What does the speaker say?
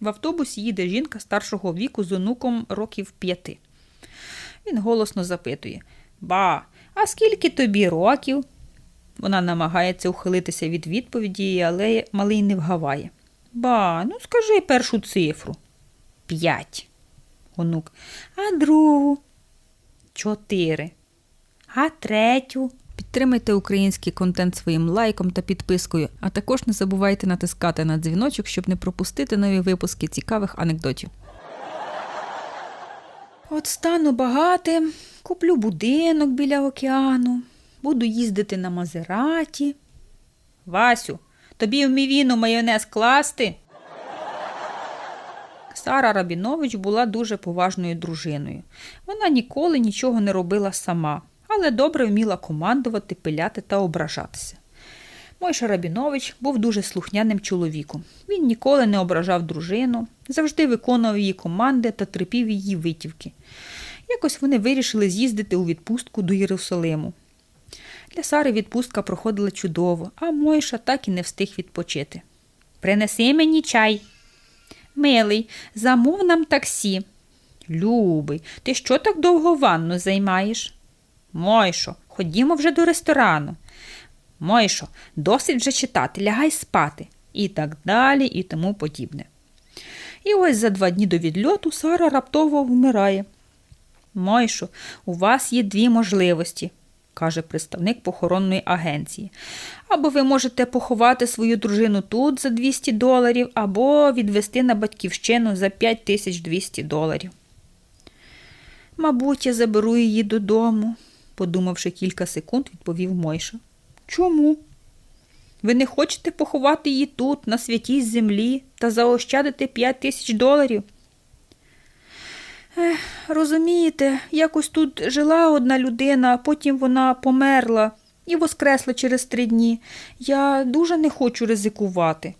В автобусі їде жінка старшого віку з онуком років п'яти. Він голосно запитує Ба, а скільки тобі років? Вона намагається ухилитися від відповіді, але малий не вгаває. Ба, ну скажи першу цифру. П'ять. Онук. А другу? Чотири. А третю? Підтримайте український контент своїм лайком та підпискою, а також не забувайте натискати на дзвіночок, щоб не пропустити нові випуски цікавих анекдотів. От стану багатим, куплю будинок біля океану, буду їздити на Мазераті. Васю, тобі в мівіну майонез класти? Сара Рабінович була дуже поважною дружиною. Вона ніколи нічого не робила сама, але добре вміла командувати, пиляти та ображатися. Мойша Рабінович був дуже слухняним чоловіком. Він ніколи не ображав дружину, завжди виконував її команди та терпів її витівки. Якось вони вирішили з'їздити у відпустку до Єрусалиму. Для Сари відпустка проходила чудово, а Мойша так і не встиг відпочити. Принеси мені чай. Милий, замов нам таксі. Любий, ти що так довго ванну займаєш? Мойшо, ходімо вже до ресторану. Мойшо, досить вже читати, лягай спати. І так далі, і тому подібне. І ось за два дні до відльоту Сара раптово вмирає. Мойшо, у вас є дві можливості, каже представник похоронної агенції. Або ви можете поховати свою дружину тут за 200 доларів, або відвести на батьківщину за 5200 доларів. Мабуть, я заберу її додому, подумавши кілька секунд, відповів Мойша. Чому? Ви не хочете поховати її тут, на святій землі, та заощадити 5 тисяч доларів? Ех, розумієте, якось тут жила одна людина, а потім вона померла і воскресла через три дні. Я дуже не хочу ризикувати.